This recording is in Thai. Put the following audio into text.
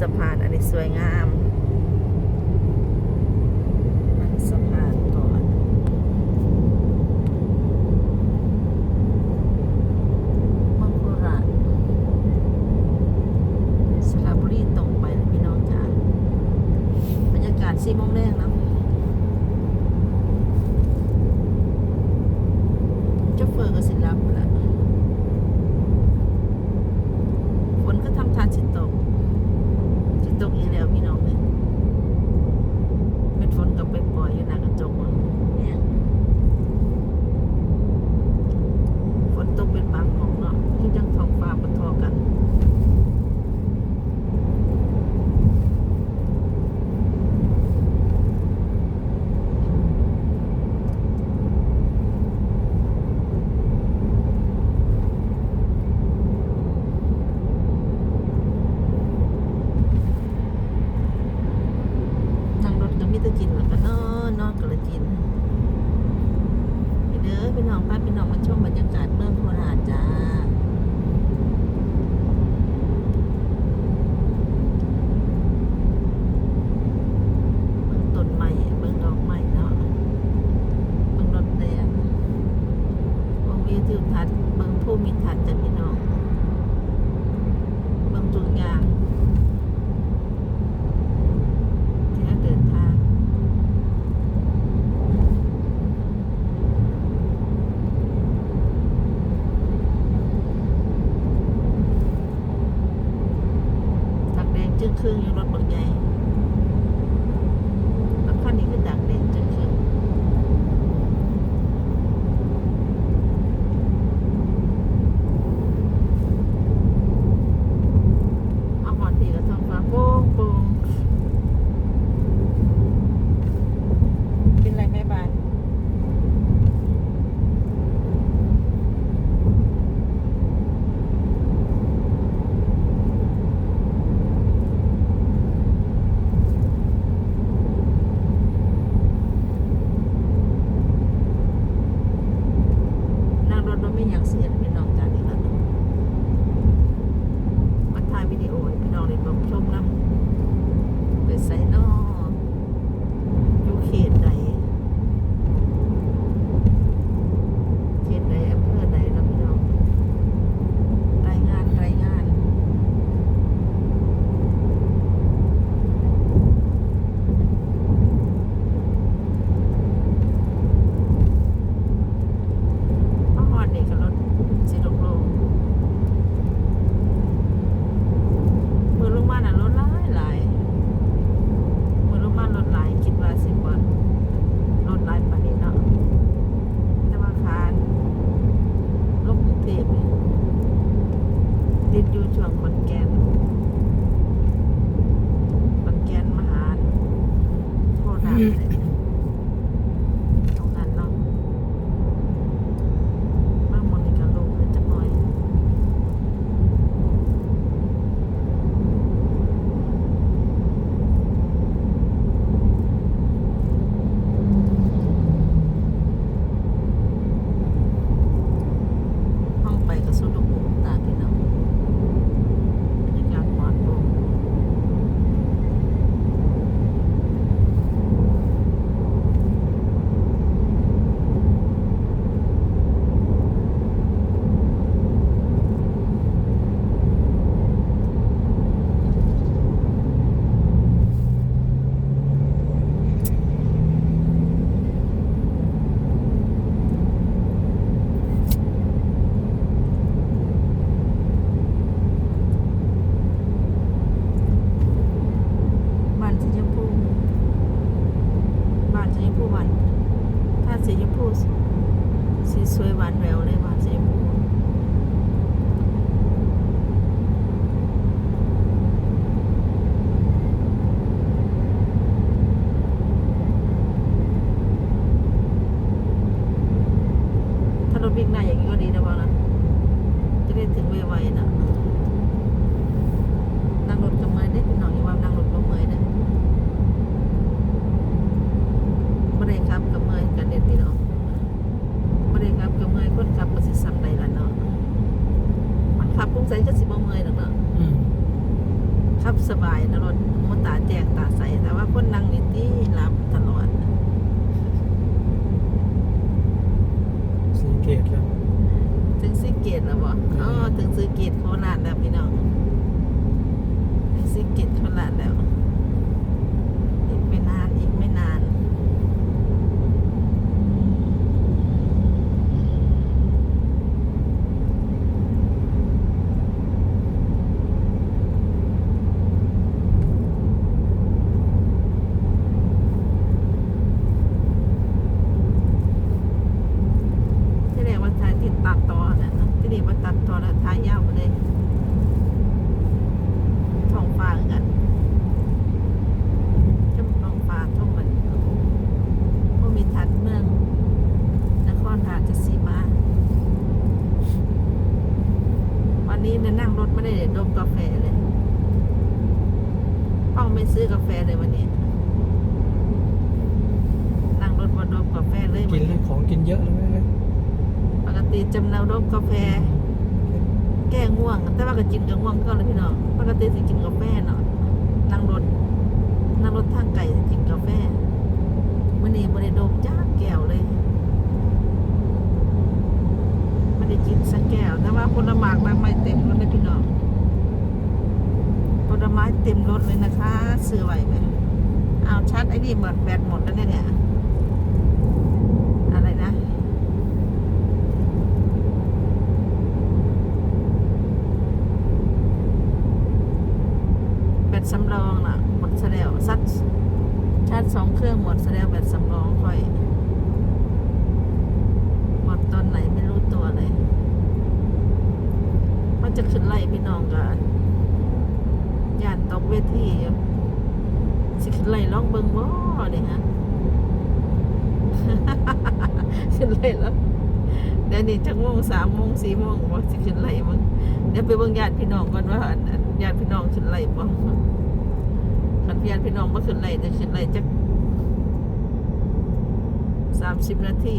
สะพานอันนี้สวยงามสะพานก่อมังคุระสรบรีตรงไปเลนองาบากาศสี่โมงแรกแล้ว ตะจินเหมือนกันเนาะนอกกระจินไปเด้อไปน้องป้าไปน้องมาชมบรรยากาศเมืองโคราชจ้า รถมันไม่อยางเสียเย สีชมพูสีสวยหวานแววเลยหวานสีชมพูถ้ารถวิ่งหน้าอย่างนี้ก็ดีนะบอลนะจะได้ถึงไวๆนะ ขับสบายนะรถมตาแจกตาใส แต่ว่าคนนั่งนี่ตีหลับตลอดสีเกตแล้ว ถึงสิเกตแล้วบ่อ๋อถึงซื้อเกตโคราชแล้วพี่น้องถึงสิเกตโคราชแล้ว อีกไม่นานอีกไม่นาน ที่เรียกว่าทายติดตัดต่อเนี่ยนะที่เรียกว่าตัดต่อแล้วทายยาวมาเลยท้องฟ้าคือกันจมท้องฟ้าท้องมันพวกมีทัดเมืองนครราชสีมา วันนี้เนี่ยนั่งรถไม่ได้ดม กาแฟเลยป้องไม่ซื้อกาแฟเลยวันนี้ นั่งรถมาดมกาแฟเลยกิวันนแล้นี้วของกินเยอะแล้วไหมเนี่ยปกติจำเนาดมกาแฟ แก้ง่วง แต่ว่าก็กินกับง่วงก็เลยพี่น้อง ปกติสิกินกาแฟเนาะ นั่งรถ นั่งรถทางไก่สิกินกาแฟมื่อนี้บริโดมจ้าแก้วเลยไม่ได้กินสักแก้ว แต่ว่าผลไม้บางไม่เต็มรถเลยพี่น้อง ผลไม้เต็มรถเลยนะคะซื้อไหวไหมเอาชัดไอ้นี่หมดแบตหมดแล้วเนี่ยเนี่ยอะไรนะแบตสำรองน่ะหมดแล้วซัดชาร์จสองเครื่องหมดแล้วแบตสำรองค่อยหมดตอนไหนไม่รู้ตัวเลยมันจะขึ้นไล่พี่น้องกัน ยานตกเวทีอยู่สิขึ้นไล่องเบิงบ่เนี่ยฮะขึ้นไล่แล้วเดี๋ยวนี้จักโมงสามโมงสี่โมงว่สิขึ้นไล่มึงเดี๋ยวไปเบิ่งญาติพี่น้องก่อนว่าญาติพี่น้องขึ้นไล่บ่คันญาติพี่น้องบ่ขึ้นไล่จะขึ้นไล่จักสามสิบนาที